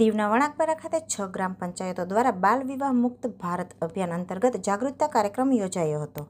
દીવના વણાકપરા ખાતે છ ગ્રામ પંચાયતો દ્વારા બાલ વિવાહ મુક્ત ભારત અભિયાન અંતર્ગત જાગૃતતા કાર્યક્રમ યોજાયો હતો.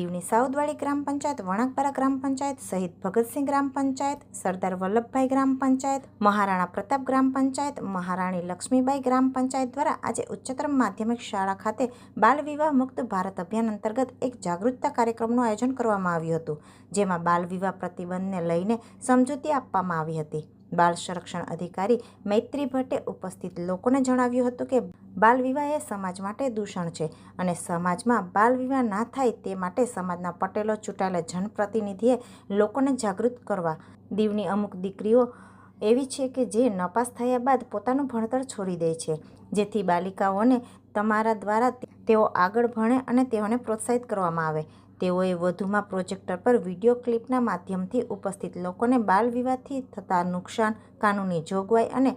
દીવની સાઉદવાડી ગ્રામ પંચાયત, વણાકપરા ગ્રામ પંચાયત, શહીદ ભગતસિંહ ગ્રામ પંચાયત, સરદાર વલ્લભભાઈ ગ્રામ પંચાયત, મહારાણા પ્રતાપ ગ્રામ પંચાયત, મહારાણી લક્ષ્મીબાઈ ગ્રામ પંચાયત દ્વારા આજે ઉચ્ચતર માધ્યમિક શાળા ખાતે બાલ વિવાહ મુક્ત ભારત અભિયાન અંતર્ગત એક જાગૃતતા કાર્યક્રમનું આયોજન કરવામાં આવ્યું હતું, જેમાં બાલ વિવાહ પ્રતિબંધને લઈને સમજૂતી આપવામાં આવી હતી. બાળ સંરક્ષણ અધિકારી મૈત્રી ભટ્ટે ઉપસ્થિત લોકોને જણાવ્યું હતું કે બાલ વિવાહ એ સમાજ માટે દૂષણ છે અને સમાજમાં બાલ વિવાહ ના થાય તે માટે સમાજના પટેલો, ચૂંટાયેલા જનપ્રતિનિધિએ લોકોને જાગૃત કરવા. દીવની અમુક દીકરીઓ એવી છે કે જે નપાસ થયા બાદ પોતાનું ભણતર છોડી દે છે, જેથી બાલિકાઓને તમારા દ્વારા તેઓ આગળ ભણે અને તેઓને પ્રોત્સાહિત કરવામાં આવે. તેઓએ વધુમાં પ્રોજેક્ટર પર વીડિયો ક્લિપના માધ્યમથી ઉપસ્થિત લોકોને બાલ વિવાહથી થતા નુકસાન, કાનૂની જોગવાઈ અને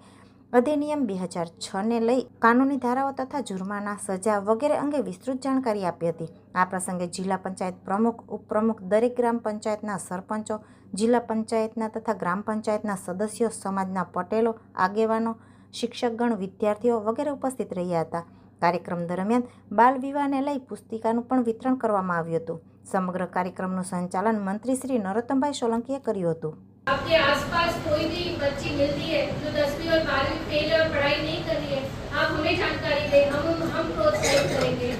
અધિનિયમ બે હજાર છને લઈ કાનૂની ધારાઓ તથા જુર્માના સજા વગેરે અંગે વિસ્તૃત જાણકારી આપી હતી. આ પ્રસંગે જિલ્લા પંચાયત પ્રમુખ, ઉપપ્રમુખ દરેક ગ્રામ પંચાયતના સરપંચો, જિલ્લા પંચાયતના તથા ગ્રામ પંચાયતના સદસ્યો, સમાજના પટેલો, આગેવાનો, શિક્ષકગણ, વિદ્યાર્થીઓ વગેરે ઉપસ્થિત રહ્યા હતા. કાર્યક્રમ દરમિયાન બાલ વિવાહને લઈ પુસ્તિકાનું પણ વિતરણ કરવામાં આવ્યું હતું સમગ્ર કાર્યક્રમનું સંચાલન મંત્રી શ્રી નરોત્તમભાઈ સોલંકીએ કર્યું હતું आपके आसपास कोई भी बच्ची मिलती है जो दसवीं और बारहवीं फेल है और पढ़ाई नहीं कर रही है आप हमें जानकारी दें हम हम प्रोत्साहित करेंगे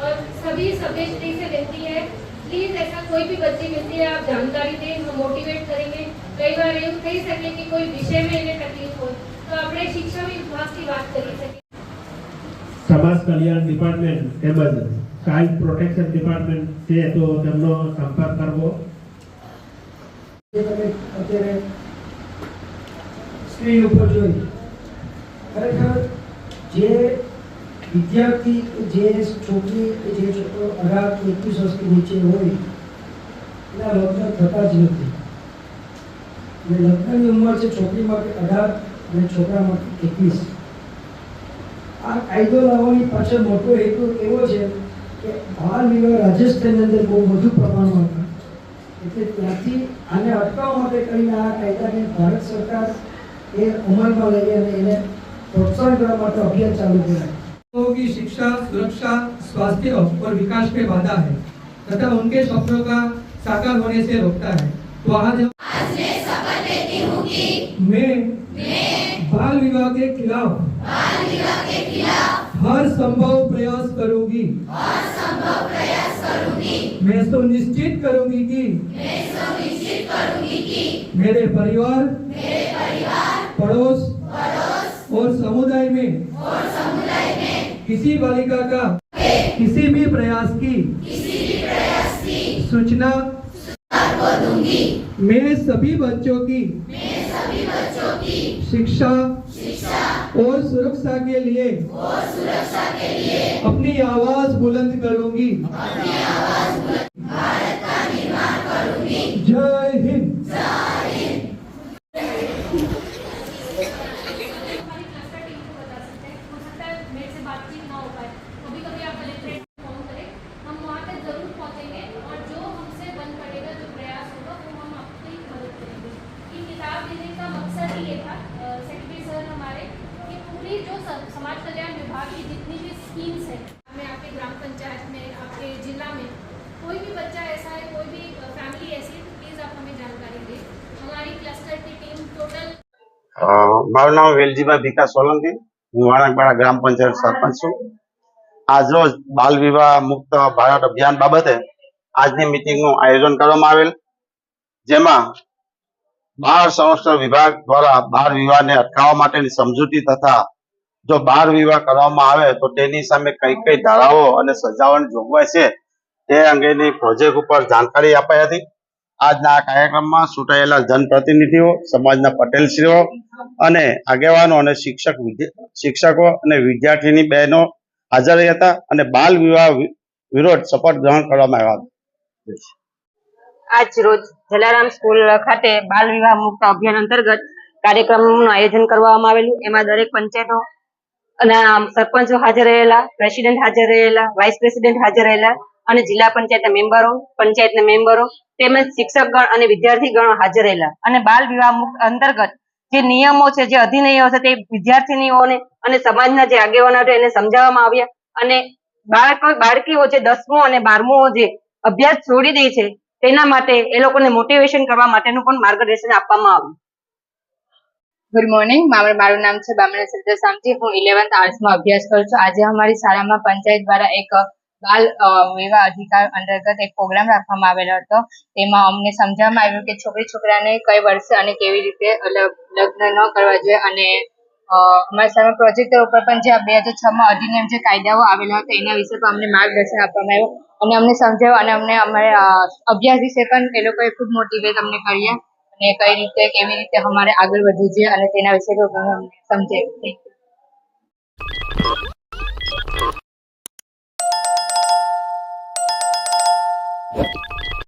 और सभी सभ्यश्री से विनती है प्लीज ऐसा कोई भी बच्ची मिलती है आप जानकारी दें हम मोटिवेट करेंगे कई बार એવું થઈ શકે કે કોઈ વિષય में એને તકલીફ હોય તો આપણે શિક્ષણ વિભાગથી વાત કરી શકીએ સમાજ કલ્યાણ ડિપાર્ટમેન્ટ તેમજ ચાઇલ્ડ પ્રોટેક્શન ડિપાર્ટમેન્ટ છે તો તેમનો સંપર્ક કરવો જે તમે અત્યારે સ્ક્રીન ઉપર જોઈ ખરેખર જે વિદ્યાર્થી કે જે છોકરી કે જે છોકરો અઢાર કે એકવીસ વર્ષની નીચે હોય એના લગ્ન થતા જ નથી અને લગ્નની ઉંમર છે છોકરી માટે અઢાર અને છોકરા માટે એકવીસ આ કાયદો લાવવાની પાછળ મોટો હેતુ એવો છે કે બાળ વિવાહ રાજસ્થાનની અંદર બહુ વધુ પ્રમાણમાં હતા એટલે ત્યાંથી આને અટકાવવા માટે કરીને આ કાયદાને ભારત સરકાર એ અમલમાં લઈ અને એને પ્રોત્સાહન કરવા માટે અભિયાન ચાલુ કર્યા लोगों की शिक्षा सुरक्षा स्वास्थ्य और विकास पे बाधा है तथा उनके सपनों का साकार होने से रोकता है तो आज मैं विवाह के खिलाफ बाल विवाह के खिलाफ हर संभव प्रयास करूँगी। हर संभव प्रयास करूँगी मैं तो निश्चित करूँगी कि मैं तो निश्चित करूँगी कि मेरे परिवार मेरे परिवार पड़ोस पड़ोस और समुदाय में और समुदाय में किसी बालिका का किसी भी प्रयास की किसी भी प्रयास की सूचना दूँगी मैं सभी बच्चों की मैं सभी बच्चों की शिक्षा और सुरक्षा के लिए अपनी आवाज बुलंद करूंगी जय हिंद हमारी મારું નામ વેલજીભાઈ ભીખા સોલંકી. હું વાણકબાડા ગ્રામ પંચાયત સરપંચ છું. આજરોજ બાલ વિવાહ મુક્ત ભારત અભિયાન બાબતે આજની મિટિંગનું આયોજન કરવામાં આવેલ. જેમાં બાળ સંરક્ષણ વિભાગ દ્વારા બાળ વિવાહને અટકાવવા માટેની સમજૂતી તથા જો બાળ વિવાહ કરવામાં આવે તો તેની સામે કઈ કઈ ધારાઓ અને સજાઓની જોગવાઈ છે તે અંગેની પ્રોજેક્ટ ઉપર જાણકારી અપાઈ હતી. આજના આ કાર્યક્રમમાં ચૂંટાયેલા જનપ્રતિનિધિઓ, સમાજના પટેલશ્રીઓ અને આગેવાનો અને શિક્ષક શિક્ષકો અને વિદ્યાર્થીની બહેનો હાજર રહ્યા હતા અને બાલ વિવાહ વિરોધ શપથ ગ્રહણ કરવામાં આવ્યા હતા. આજ રોજ જલારામ સ્કૂલ ખાતે બાલ વિવાહ મુક્ત અભિયાન અંતર્ગત કાર્યક્રમનું આયોજન કરવામાં આવેલું. એમાં દરેક પંચાયતો અને સરપંચો હાજર રહેલા, પ્રેસિડેન્ટ હાજર રહેલા, વાઇસ પ્રેસિડેન્ટ હાજર રહેલા અને જિલ્લા પંચાયતના મેમ્બરો પંચાયતના મેમ્બરો તેમજ શિક્ષકગણ અને વિદ્યાર્થીગણો હાજર રહેલા. અને બાલ વિવાહ અંતર્ગત જે નિયમો છે, જે અધિનિયમો છે, તે વિદ્યાર્થીનીઓને અને સમાજના જે આગેવાનો છે, એને સમજાવવામાં આવ્યા. અને બાળકો, બાળકીઓ જે દસમું અને બારમું જે અભ્યાસ છોડી દે છે, તેના માટે એ લોકોને મોટિવેશન કરવા માટેનું પણ માર્ગદર્શન આપવામાં આવ્યું. ગુડ મોર્નિંગ મારું નામ છે બામણા સરદાર સામજી હું ઇલેવન્થ આર્ટ્સમાં અભ્યાસ કરું છું. આજે અમારી શાળામાં પંચાયત દ્વારા એક બાલ વિવાહ અધિકાર અંતર્ગત એક પ્રોગ્રામ રાખવામાં આવેલો હતો. તેમાં અમને સમજાવવામાં આવ્યું કે છોકરી છોકરાને કઈ વર્ષે અને કેવી રીતે લગ્ન ન કરવા જોઈએ અને અમારા સામે પ્રોજેક્ટ ઉપર પણ જે બે હજાર છ માં અધિનિયમ જે કાયદાઓ આવેલા હતા એના વિશે પણ અમને માર્ગદર્શન આપવામાં આવ્યું અને અમને સમજાવ્યું અને અમને અમારે અભ્યાસ વિશે પણ એ લોકોએ ખૂબ મોટિવેટ અમને કર્યા અને કઈ રીતે, કેવી રીતે અમારે આગળ વધવું જોઈએ અને તેના વિશે અમને સમજાવ્યું.